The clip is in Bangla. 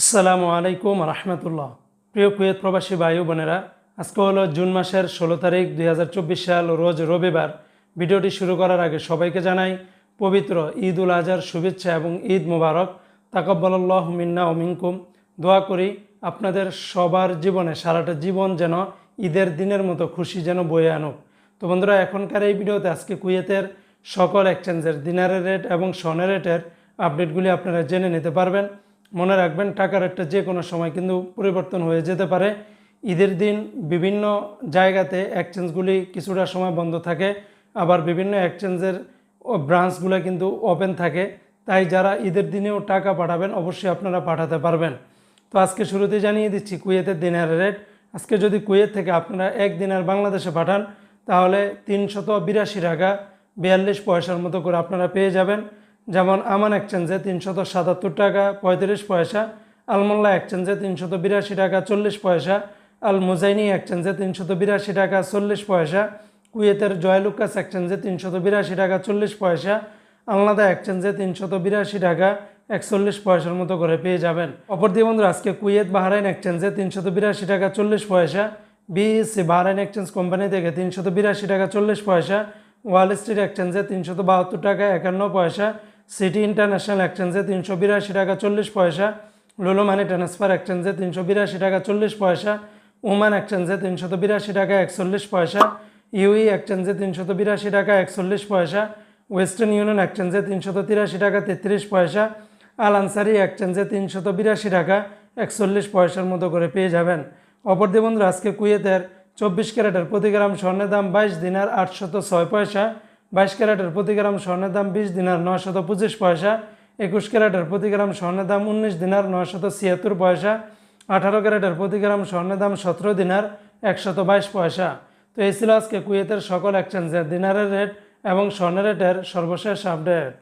আসসালামু আলাইকুম রহমতুল্লাহ। প্রিয় কুয়েত প্রবাসী ভাই বোনেরা, আজকে হলো জুন মাসের ষোলো তারিখ দুই হাজার চব্বিশ সাল, রোজ রবিবার। ভিডিওটি শুরু করার আগে সবাইকে জানাই পবিত্র ঈদ উল আজহার শুভেচ্ছা এবং ঈদ মোবারক। তাকব্বাল্লাহ মিন্না ও মিনকুম। দোয়া করি আপনাদের সবার জীবনে সারাটা জীবন যেন ঈদের দিনের মতো খুশি যেন বয়ে আনুক। তো বন্ধুরা, এখনকার এই ভিডিওতে আজকে কুয়েতের সকল এক্সচেঞ্জের দিনারের রেট এবং সনের রেটের আপডেটগুলি আপনারা জেনে নিতে পারবেন। মনে রাখবেন, টাকার একটা যে কোনো সময় কিন্তু পরিবর্তন হয়ে যেতে পারে। ঈদের দিন বিভিন্ন জায়গাতে এক্সচেঞ্জগুলি কিছুটা সময় বন্ধ থাকে। আবার বিভিন্ন এক্সচেঞ্জের ব্রাঞ্চগুলো কিন্তু ওপেন থাকে। তাই যারা ঈদের দিনেও টাকা পাঠাবেন, অবশ্যই আপনারা পাঠাতে পারবেন। তো আজকে শুরুতে জানিয়ে দিচ্ছি কুয়েতের দিনের রেট আজকে যদি কুয়েত থেকে আপনারা এক দিনের বাংলাদেশে পাঠান, তাহলে তিনশত বিরাশি টাকা, বিয়াল্লিশ পয়সার মতো করে আপনারা পেয়ে যাবেন। যেমন আমান এক্সচেঞ্জে তিনশত সাতাত্তর টাকা, পঁয়ত্রিশ পয়সা, আলমোল্লা এক্সচেঞ্জে তিনশত বিরাশি টাকা, চল্লিশ পয়সা আল মুজাইনি এক্সচেঞ্জে তিনশত বিরাশি টাকা, চল্লিশ পয়সা, কুয়েতের জয়লুকাস এক্সচেঞ্জে তিনশত বিরাশি টাকা, চল্লিশ পয়সা, আলনাদা এক্সচেঞ্জে তিনশত বিরাশি টাকা, একচল্লিশ পয়সার মতো করে পেয়ে যাবেন। অপর দিয়ে বন্ধুরা, আজকে কুয়েত বাহরাইন এক্সচেঞ্জে তিনশত বিরাশি টাকা, চল্লিশ পয়সা বিএসসি বাহরাইন এক্সচেঞ্জ কোম্পানি থেকে তিনশত বিরাশি টাকা, চল্লিশ পয়সা, ওয়াল স্ট্রিট এক্সচেঞ্জে তিনশত বাহাত্তর টাকা, একান্ন পয়সা সিটি ইন্টারন্যাশনাল এক্সচেঞ্জে তিনশো বিরাশি টাকা চল্লিশ পয়সা লুলো মানি ট্রান্সফার এক্সচেঞ্জে তিনশো বিরাশি টাকা চল্লিশ পয়সা ওমান এক্সচেঞ্জে তিনশত বিরাশি টাকা একচল্লিশ পয়সা ইউই এক্সচেঞ্জে তিনশত বিরাশি টাকা একচল্লিশ পয়সা ওয়েস্টার্ন ইউনিয়ন এক্সচেঞ্জে তিনশত তিরাশি টাকা তেত্রিশ পয়সা আল আনসারি এক্সচেঞ্জে তিনশত বিরাশি টাকা একচল্লিশ পয়সার মতো করে পেয়ে যাবেন। অপর দিয়ে বন্ধুরা, আজকে কুয়েতের চব্বিশ ক্যারেটের প্রতি গ্রাম স্বর্ণের দাম বাইশ দিনার আটশত ছয় পয়সা বাইশ ক্যারেটের প্রতি গ্রাম স্বর্ণের দাম বিশ দিনার নশত পঁচিশ পয়সা, একুশ ক্যারেটের প্রতি গ্রাম স্বর্ণের দাম উনিশ দিনার নশত ছিয়াত্তর পয়সা, আঠারো ক্যারেটের প্রতি গ্রাম স্বর্ণের দাম সতেরো দিনার একশত বাইশ পয়সা। তো এই ছিল আজকে কুয়েতের সকল এক্সচেঞ্জের দিনারের রেট এবং স্বর্ণের রেটের সর্বশেষ আপডেট